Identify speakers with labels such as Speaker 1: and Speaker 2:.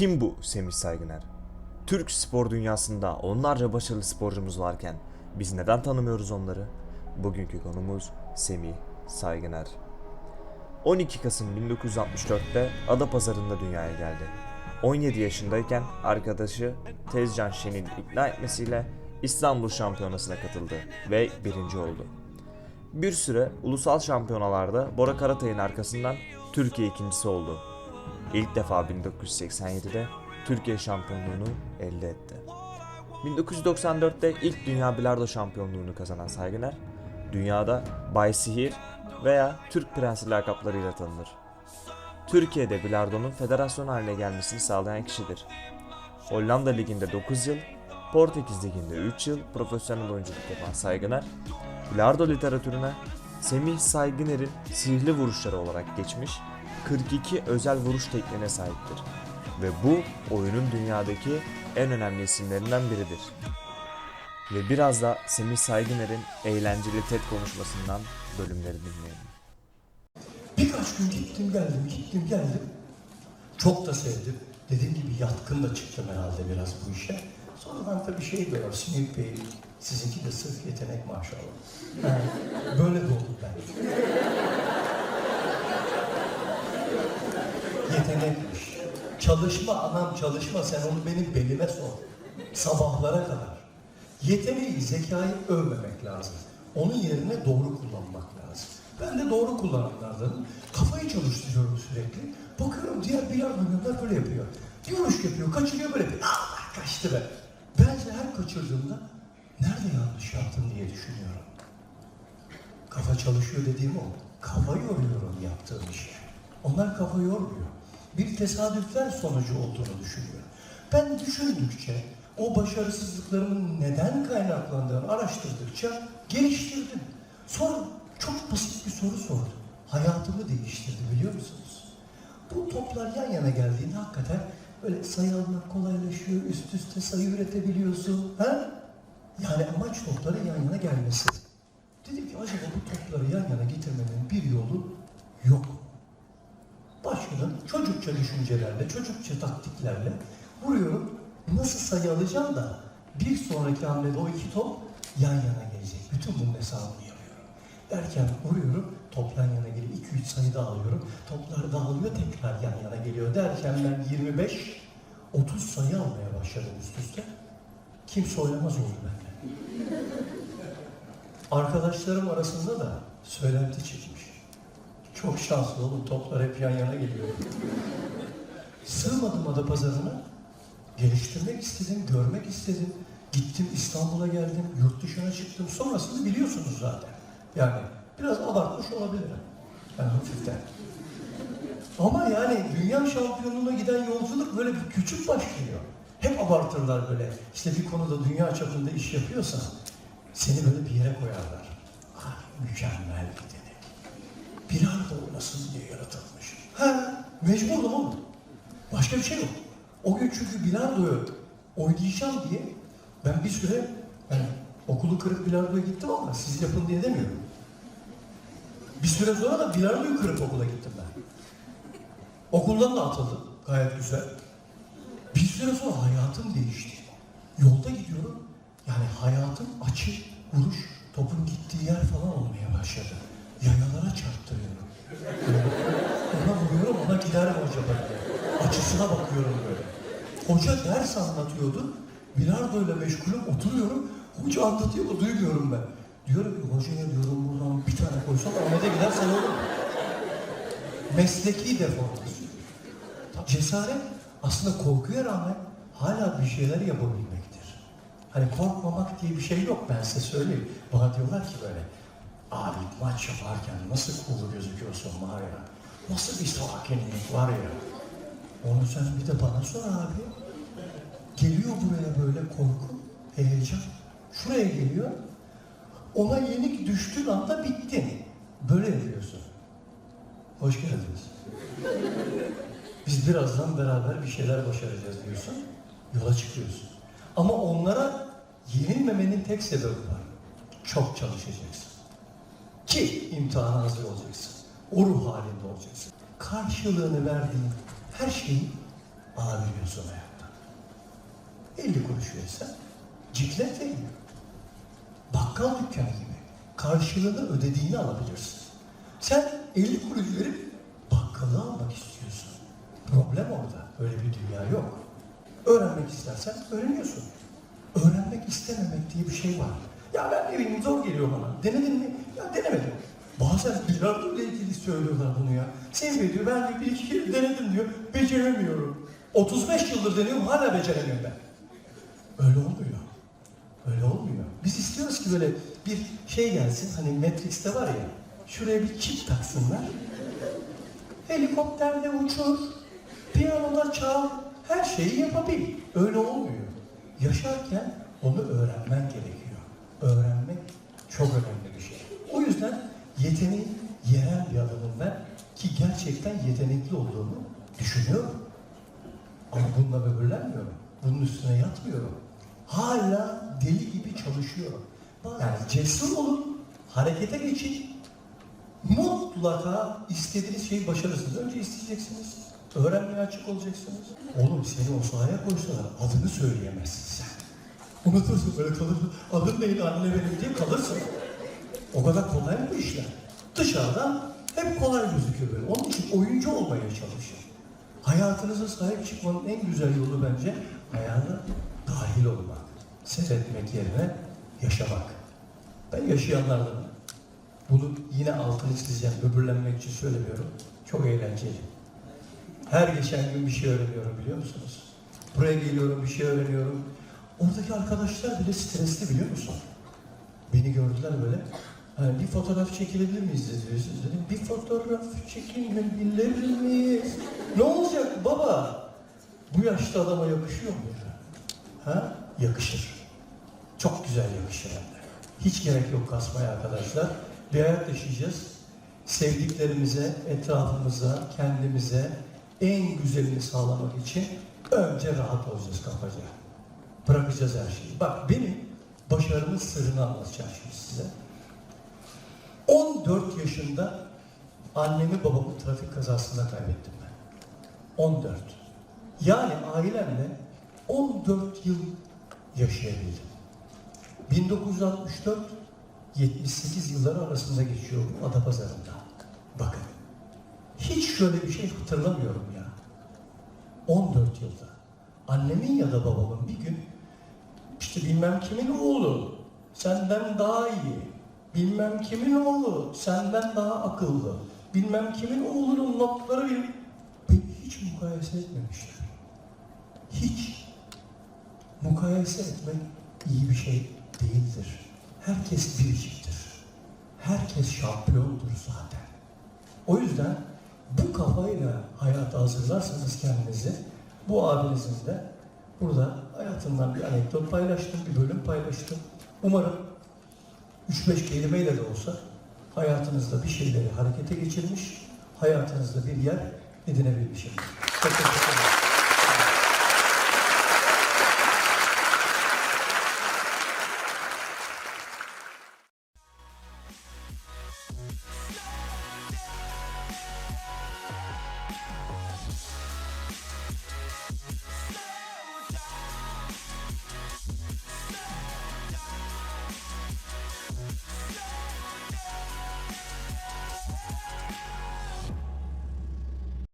Speaker 1: Kim bu Semih Saygıner? Türk spor dünyasında onlarca başarılı sporcumuz varken biz neden tanımıyoruz onları? Bugünkü konumuz Semih Saygıner. 12 Kasım 1964'te Adapazarı'nda dünyaya geldi. 17 yaşındayken arkadaşı Tezcan Şen'in ikna etmesiyle İstanbul Şampiyonası'na katıldı ve birinci oldu. Bir süre ulusal şampiyonalarda Bora Karatay'ın arkasından Türkiye ikincisi oldu. İlk defa 1987'de Türkiye şampiyonluğunu elde etti. 1994'te ilk Dünya Bilardo Şampiyonluğunu kazanan Saygıner, dünyada Bay Sihir veya Türk Prensi lakaplarıyla tanınır. Türkiye'de bilardonun federasyon haline gelmesini sağlayan kişidir. Hollanda Ligi'nde 9 yıl, Portekiz Ligi'nde 3 yıl profesyonel oyunculuk yapan Saygıner, bilardo literatürüne Semih Saygıner'in sihirli vuruşları olarak geçmiş 42 özel vuruş tekniğine sahiptir. Ve bu oyunun dünyadaki en önemli isimlerinden biridir. Ve biraz da Semih Saygıner'in eğlenceli TED konuşmasından bölümleri dinleyelim.
Speaker 2: Birkaç gün gittim geldim, gittim geldim. Çok da sevdim. Dediğim gibi yatkın da çıktım herhalde biraz bu işe. Sonradan tabii şey diyor, Smith Bey, sizinki de sırf yetenek maşallah. Yani böyle doğdum ben. Yetenekmiş. Çalışma anam çalışma, sen onu benim belime sor. Sabahlara kadar. Yeteneği, zekayı övmemek lazım. Onun yerine doğru kullanmak lazım. Ben de doğru kullananlardanım. Kafayı çalıştırıyorum sürekli. Bakıyorum diğer bilar oyuncular böyle yapıyor. Bir yapıyor, kaçırıyor böyle. Allah kaçtı be. Bence her kaçırdığımda nerede yanlış yaptım diye düşünüyorum. Kafa çalışıyor dediğim o. Kafa yoruyorum yaptığım işe. Onlar kafa yormuyor. Bir tesadüfler sonucu olduğunu düşünüyor. Ben düşündükçe, o başarısızlıklarımın neden kaynaklandığını araştırdıkça geliştirdim. Sonra çok basit bir soru sordum. Hayatımı değiştirdi biliyor musunuz? Bu toplar yan yana geldiğinde hakikaten böyle sayı almak kolaylaşıyor, üst üste sayı üretebiliyorsun. Ha? Yani amaç topların yan yana gelmesi. Dedim ki acaba bu topları yan yana getirmenin bir yolu yok Başladım çocukça düşüncelerle, çocukça taktiklerle vuruyorum. Nasıl sayı alacağım da bir sonraki hamlede o iki top yan yana gelecek. Bütün bunun hesabını yapıyorum. Derken vuruyorum, top yan yana geliyor. 2-3 sayı daha alıyorum. Toplar dağılıyor, tekrar yan yana geliyor. Derken ben 25, 30 sayı almaya başladım üst üste. Kimse oynamaz oldu benden. Arkadaşlarım arasında da söylenti çıkmış. Çok şanslı oğlum toplar hep yan yana geliyor. Sığmadım ada pazarına. Geliştirmek istedim, görmek istedim. Gittim İstanbul'a geldim, yurt dışına çıktım. Sonrasını biliyorsunuz zaten. Yani biraz abartmış olabilirim. Yani hafiften. Ama yani dünya şampiyonluğuna giden yolculuk böyle bir küçük başlıyor. Hep abartırlar böyle. İşte bir konuda dünya çapında iş yapıyorsan seni böyle bir yere koyarlar. Ah mükemmel bir Bilardo oynasın diye yaratılmış. Ha, mecburdum oğlum. Başka bir şey yok. O gün çünkü bilardoyu oynayacağım diye ben bir süre yani okulu kırıp bilardoya gittim ama siz yapın diye demiyorum. Bir süre sonra da bilardoyu kırıp okula gittim ben. Okuldan da atıldım. Gayet güzel. Bir süre sonra hayatım değişti. Yolda gidiyorum. Yani hayatım açık, vuruş, topun gittiği yer falan olmaya başladı. Yayalara çarptırıyorum. ona vuruyorum, ona giderim acaba diye. Açısına bakıyorum böyle. Hoca ders anlatıyordu. Bilardoyla meşgulüm, oturuyorum. Hoca anlatıyor da duymuyorum ben. Diyorum ki hocaya diyorum buradan bir tane koysam Ahmet'e gidersen olur mu? Mesleki deformasyon. Cesaret aslında korkuya rağmen hala bir şeyler yapabilmektir. Hani korkmamak diye bir şey yok ben size söyleyeyim. Bana diyorlar ki böyle, abi maç yaparken nasıl cool gözüküyorsun var ya, nasıl bir sakinlik var ya. Onu sen bir de bana sor abi. Geliyor buraya böyle korku, heyecan. Şuraya geliyor. Ona yenik düştüğün anda bitti. Böyle yapıyorsun. Hoş geldiniz. Biz birazdan beraber bir şeyler başaracağız diyorsun. Yola çıkıyorsun. Ama onlara yenilmemenin tek sebebi var. Çok çalışacaksın. Ki imtihana hazır olacaksın. O ruh halinde olacaksın. Karşılığını verdiğin her şeyi alabiliyorsun hayattan. 50 kuruş verirsen ciklet veriyor. Bakkal dükkanı gibi. Karşılığını ödediğini alabilirsin. Sen 50 kuruş verip bakkalı almak istiyorsun. Problem orada. Öyle bir dünya yok. Öğrenmek istersen öğreniyorsun. Öğrenmek istememek diye bir şey var. Ya ben ne bileyim zor geliyor bana. Denedin mi? Ya denemedim. Bazen ile ilgili söylüyorlar bunu ya. Sevmiyor diyor. Ben de bir iki kere denedim diyor. Beceremiyorum. 35 yıldır deniyorum hala beceremiyorum ben. Öyle olmuyor. Öyle olmuyor. Biz istiyoruz ki böyle bir şey gelsin. Hani Matrix'te var ya. Şuraya bir çip taksınlar. Helikopterde uçur. Piyanoda çal. Her şeyi yapabil. Öyle olmuyor. Yaşarken onu öğrenmen gerekiyor. Öğrenmek çok önemli bir şey. O yüzden yeteneği yeren bir adamım ben ki gerçekten yetenekli olduğumu düşünüyorum. Ama bununla böbürlenmiyorum. Bunun üstüne yatmıyorum. Hala deli gibi çalışıyorum. Yani cesur olun, harekete geçin. Mutlaka istediğiniz şeyi başarırsınız. Önce isteyeceksiniz. Öğrenmeye açık olacaksınız. Oğlum seni o sahaya koysalar adını söyleyemezsin sen. Unutursun böyle kalırsın. Adın neydi anne benim diye kalırsın. O kadar kolay mı bu işler? Dışarıdan hep kolay gözüküyor böyle. Onun için oyuncu olmaya çalışın. Hayatınıza sahip çıkmanın en güzel yolu bence hayata dahil olmak. Seyretmek yerine yaşamak. Ben yaşayanlardanım. Bunu yine altını çizeceğim, böbürlenmek için söylemiyorum. Çok eğlenceli. Her geçen gün bir şey öğreniyorum biliyor musunuz? Buraya geliyorum, bir şey öğreniyorum. Oradaki arkadaşlar bile stresli biliyor musun? Beni gördüler böyle. Hani bir fotoğraf çekilebilir miyiz diyorsunuz. Dedim bir fotoğraf çekilebilir miyiz? Ne olacak baba? Bu yaşta adama yakışıyor mu? Ha? Yakışır. Çok güzel yakışır hem de. Hiç gerek yok kasmaya arkadaşlar. Bir hayat yaşayacağız. Sevdiklerimize, etrafımıza, kendimize en güzelini sağlamak için önce rahat olacağız kafaca. Bırakacağız her şeyi. Bak benim başarımın sırrını anlatacağım şimdi size. 14 yaşında annemi babamı trafik kazasında kaybettim ben. 14. Yani ailemle 14 yıl yaşayabildim. 1964 78 yılları arasında geçiyor Adapazarı'nda. Bakın. Hiç şöyle bir şey hatırlamıyorum ya. 14 yılda. Annemin ya da babamın bir gün işte bilmem kimin oğlu senden daha iyi. Bilmem kimin oğlu senden daha akıllı. Bilmem kimin oğlunun notları bir hiç mukayese etmemişler. Hiç. Mukayese etmek iyi bir şey değildir. Herkes biriciktir. Herkes şampiyondur zaten. O yüzden bu kafayla hayata hazırlarsanız kendinizi, bu abinizin de burada hayatımdan bir anekdot paylaştım, bir bölüm paylaştım. Umarım 3-5 kelimeyle de olsa hayatınızda bir şeyleri harekete geçirmiş, hayatınızda bir yer edinebilmişim. Teşekkür ederim.